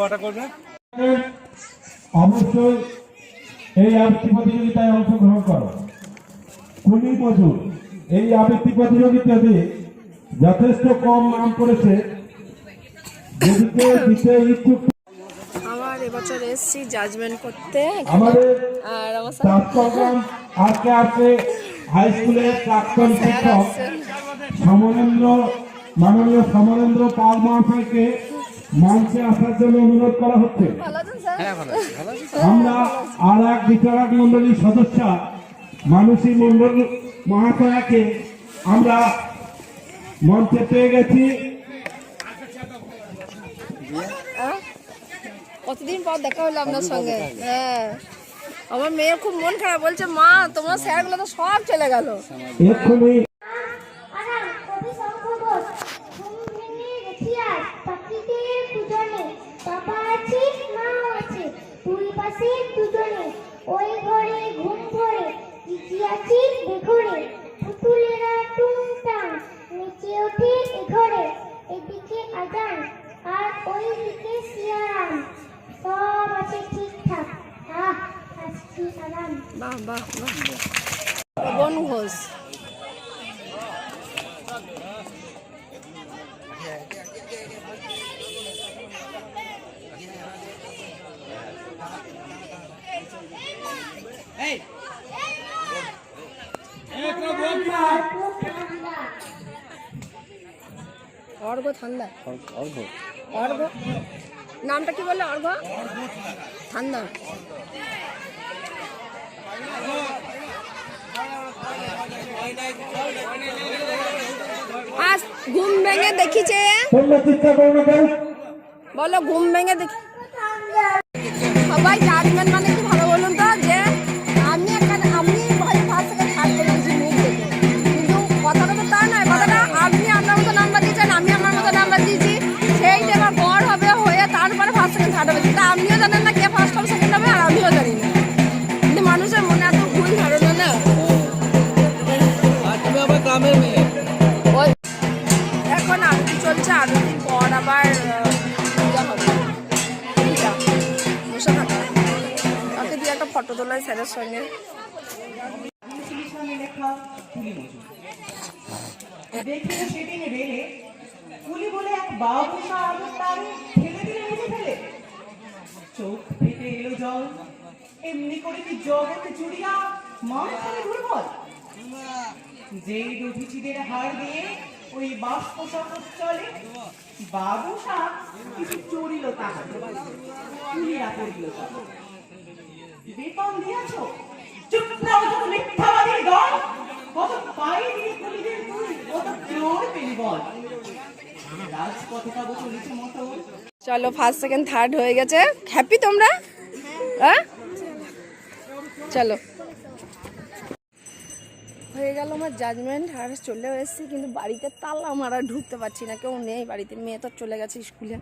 কটা করবে? অবশ্যই এই আবৃত্তি প্রতিযোগিতায় অংশগ্রহণ করো। কুলি মজুর এই আবৃত্তি প্রতিযোগিতাতে যথেষ্ট কম নাম করেছে। যেদিকে দিতে ইচ্ছুক আমার এবছর এসছি জাজমেন্ট করতে। আমাদের আর আমার হাই স্কুলের প্রাক্তন শিক্ষক সমরেন্দ্র মাননীয় সমরেন্দ্র পাল মহাশয়কে মঞ্চে আসার জন্য অনুরোধ করা হচ্ছে। স্যার? আমরা আর এক বিচারক মন্ডলীর সদস্য মানসী মন্ডল মহাশয়াকে আমরা মঞ্চে পেয়ে গেছি? কতদিন পর দেখা হলো আপনার সঙ্গে? হ্যাঁ। আমার মেয়ের খুব মন খারাপ বলছে মা তোমার স্যারগুলো তো সব চলে গেল এক্ষুনি আরাম কবি শঙ্কর ঘুম ভেঙে দেখি আজ পাখিদের দুজনে বাবা আছে মাও আছে পাশে দুজনে ওই ঘরে ঘুম ধরে দিদি আছি বেঘরে পুতুলেরা টুংটাং নিচে ওঠে এ ঘরে এদিকে আজান আর ওই দিকে সিয়ারাম সব আছে ঠিকঠাক। আহ আজকে আরাম। বাহ বাহ বাহ বন অর্ঘ ঠান্ডা অর্ঘ। নামটা কি বললে অর্ঘ? ঠান্ডা আজ ঘুম ভেঙে দেখিছে। বলো ঘুম ভেঙে দেখি। সবাই জাজমেন্ট মানে আরতির পর আবার পূজা হবে। ফটো তোলায় স্যারের সঙ্গে দেখে সেদিন রেলে কুলি বলে এক হার দিয়ে ওই চলে। বাবুসা কিছু চড়িল বেতন চলো ফার্স্ট সেকেন্ড থার্ড হয়ে গেছে। হ্যাপি তোমরা? হ্যাঁ? চলো। হয়ে গেল আমার জাজমেন্ট আর চলেও এসেছি, কিন্তু বাড়িতে তালা মারা ঢুকতে পারছি না, কেউ নেই বাড়িতে, মেয়ে তো চলে গেছে স্কুলে।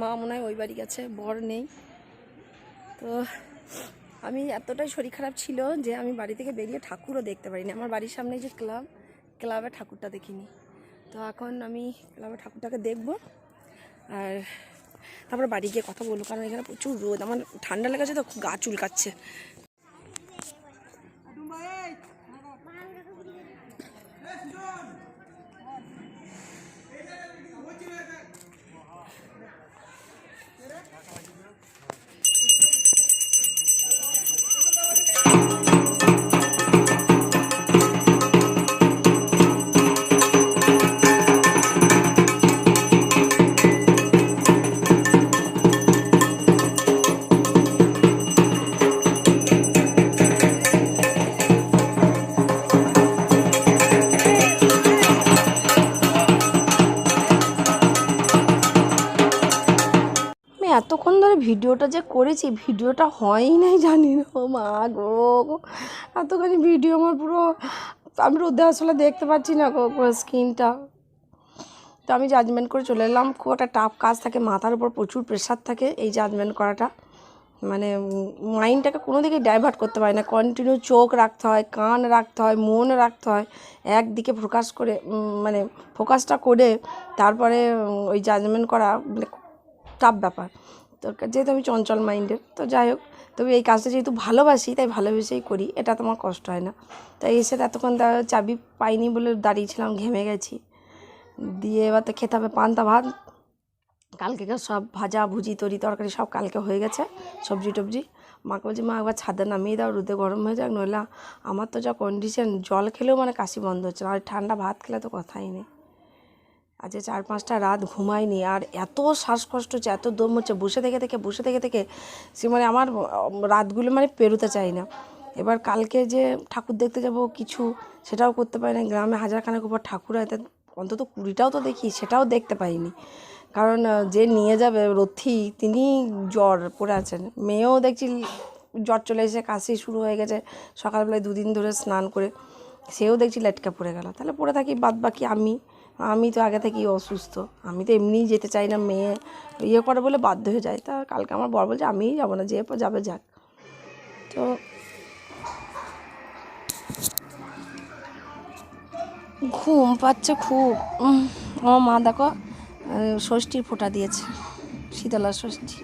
মা মনে হয় ওই বাড়ি গেছে, বর নেই। তো আমি এতটাই শরীর খারাপ ছিল যে আমি বাড়ি থেকে বেরিয়ে ঠাকুরও দেখতে পারিনি। আমার বাড়ির সামনে যে ক্লাব ক্লাবে ঠাকুরটা দেখিনি। তো এখন আমি ক্লাবে ঠাকুরটাকে দেখব, আর তারপরে বাড়ি গিয়ে কথা বলব, কারণ এখানে প্রচুর রোদ। আমার ঠান্ডা লেগেছে তো, খুব গা চুলকাচ্ছে। ধরে ভিডিওটা যে করেছি, ভিডিওটা হয়ই নাই জানি না। মা গো, এতখানি ভিডিও আমার পুরো, আমি রোদে আসলে দেখতে পাচ্ছি না গো, পুরো স্ক্রিনটা তো আমি জাজমেন্ট করে চলে এলাম, খুব একটা টাফ কাজ থাকে, মাথার উপর প্রচুর প্রেশার থাকে এই জাজমেন্ট করাটা। মানে মাইন্ডটাকে কোনো দিকে ডাইভার্ট করতে পারি না কন্টিনিউ চোখ রাখতে হয়, কান রাখতে হয়, মন রাখতে হয়, একদিকে ফোকাস করে মানে ফোকাসটা করে তারপরে ওই জাজমেন্ট করা মানে টাফ ব্যাপার। তো যেহেতু আমি চঞ্চল মাইন্ডের, তো যাই হোক, তবে এই কাজটা যেহেতু ভালোবাসি, তাই ভালোবেসেই করি, এটা তোমার কষ্ট হয় না। তাই এসে এতক্ষণ চাবি পাইনি বলে দাঁড়িয়েছিলাম, ঘেমে গেছি। দিয়ে এবার তো খেতে হবে পান্তা ভাত। কালকেকার সব ভাজা, ভুজি, তরি, তরকারি সব কালকে হয়ে গেছে, সবজি টবজি। মাকে বলছি, মা, একবার ছাদে নামিয়ে দাও, রোদে গরম হয়ে যাক, নইলে আমার তো যা কন্ডিশন জল খেলেও মানে কাশি বন্ধ হচ্ছে না, আর ঠান্ডা ভাত খেলে তো কথাই নেই। আজকে চার পাঁচটা রাত ঘুমাইনি আর এত শ্বাসকষ্ট হচ্ছে, এত দম হচ্ছে, বসে থেকে থেকে, বসে থেকে থেকে সে মানে আমার রাতগুলো মানে পেরোতে চাই না। এবার কালকে যে ঠাকুর দেখতে যাব কিছু, সেটাও করতে পারি না। গ্রামে হাজারখানেক উপর ঠাকুর হয় অন্তত কুড়িটাও তো দেখি, সেটাও দেখতে পাইনি। কারণ যে নিয়ে যাবে রথি, তিনি জ্বর পড়ে আছেন। মেয়েও দেখছি জ্বর চলে এসে কাশি শুরু হয়ে গেছে, সকালবেলায় দুদিন ধরে স্নান করে। সেও দেখছি লেটকা পড়ে গেল। তাহলে পড়ে থাকি বাদ বাকি আমি। আমি তো আগে থেকেই অসুস্থ। আমি তো এমনিই যেতে চাই না, মেয়ে ইয়ে করে বলে বাধ্য হয়ে যায়। তা কালকে আমার বর বলছে, আমিই যাব না, যে যাবে যাক। তো ঘুম পাচ্ছে খুব। আমার মা দেখো ষষ্ঠীর ফোঁটা দিয়েছে, শীতলা ষষ্ঠী।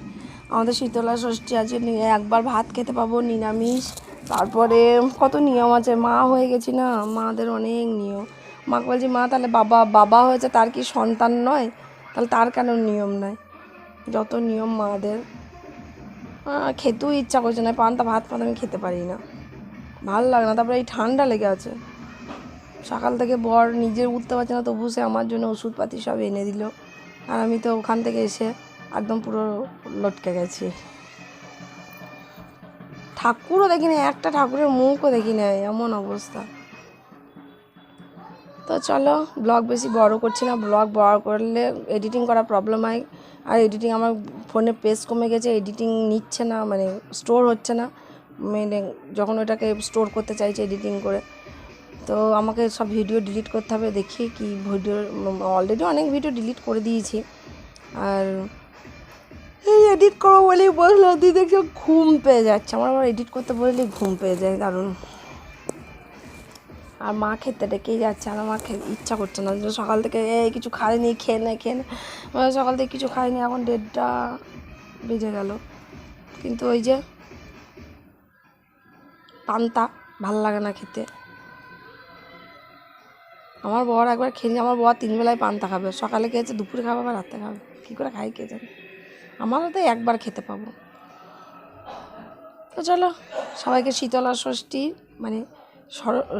আমাদের শীতলা ষষ্ঠী আছে একবার ভাত খেতে পাবো, নিরামিষ। তারপরে কত নিয়ম আছে, মা হয়ে গেছি না, মাদের অনেক নিয়ম। মাকে বলছি, মা, তাহলে বাবা বাবা হয়েছে, তার কি সন্তান নয়? তাহলে তার কেন নিয়ম নয় যত নিয়ম মাদের খেতেও ইচ্ছা করছে না, পান্তা ভাত পান্তা আমি খেতে পারি না। ভালো লাগে না, তারপরে এই ঠান্ডা লেগে আছে। সকাল থেকে বর নিজে উঠতে পারছে না, তবু সে আমার জন্য ওষুধপাতি সব এনে দিল। আর আমি তো ওখান থেকে এসে একদম পুরো লটকে গেছি। ঠাকুরও দেখি না একটা ঠাকুরের মুখও দেখি না এমন অবস্থা। তো চলো ব্লগ বেশি বড় করছি না। ব্লগ বড় করলে এডিটিং করা প্রবলেম হয়। আর এডিটিং আমার ফোনে পেজ কমে গেছে এডিটিং নিচ্ছে না মানে স্টোর হচ্ছে না। মানে যখন ওটাকে স্টোর করতে চাইছে এডিটিং করে। তো আমাকে সব ভিডিও ডিলিট করতে হবে, দেখি কি ভিডিও অলরেডি অনেক ভিডিও ডিলিট করে দিয়েছি। আর এই এডিট করব বলেই বসল দিয়ে দেখছি, ঘুম পেয়ে যাচ্ছে। আমার আবার এডিট করতে বললেই ঘুম পেয়ে যায়, দারুণ। আর মা খেতে ডেকেই যাচ্ছে আর আমার খেতে ইচ্ছা করছে না। সকাল থেকে এই কিছু খাইনি, খেয়ে নে খেয়ে নে। মানে সকাল থেকে কিছু খাইনি, এখন দেড়টা বেজে গেল। কিন্তু ওই যে পান্তা ভালো লাগে না খেতে। আমার বর একবার খেয়ে নিয়ে আমার বর তিন বেলায় পান্তা খাবে। সকালে খেয়েছে, দুপুরে খাবে, আবার রাতে খাবে। কী করে খাই কে জানে? আমারও তো একবার খেতে পাবো। তো চলো, সবাইকে শীতলা ষষ্ঠী মানে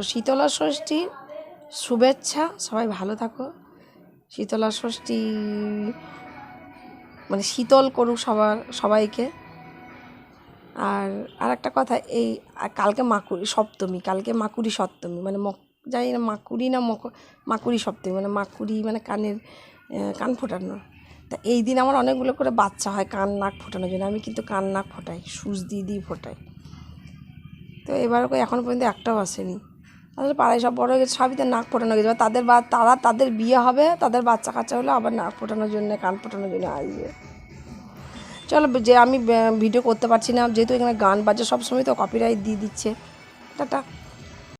শীতলা ষষ্ঠীর শুভেচ্ছা, সবাই ভালো থাকো। শীতলা ষষ্ঠী মানে শীতল করুক সবার, সবাইকে। আর আর একটা কথা, এই কালকে মাকুরি সপ্তমী, কালকে মাকুরি সপ্তমী মানে মক জানি না, মাকুরি না মক, মাকুরি সপ্তমী মানে মাকুরি মানে কানের কান ফোটানো। তা এই দিন আমার অনেকগুলো করে বাচ্চা হয় কান, নাক ফোটানোর জন্য। আমি কিন্তু কান, নাক ফোটাই, সুচ দিয়ে দিয়ে ফোটাই। তো এবার এখন পর্যন্ত একটাও আসেনি। আসলে পাড়ায় সব বড় হয়ে গেছে, সবই তো নাক ফোটানো গেছে। এবার তাদের বা, তারা তাদের বিয়ে হবে, তাদের বাচ্চা কাচ্চা হলে আবার নাক ফোটানোর জন্য, কান ফোটানোর জন্য আসবে। চলো, যে আমি ভিডিও করতে পারছি না, যেহেতু এখানে গান বাজে, সবসময় তো কপিরাইট দিয়ে দিচ্ছে। টাটা।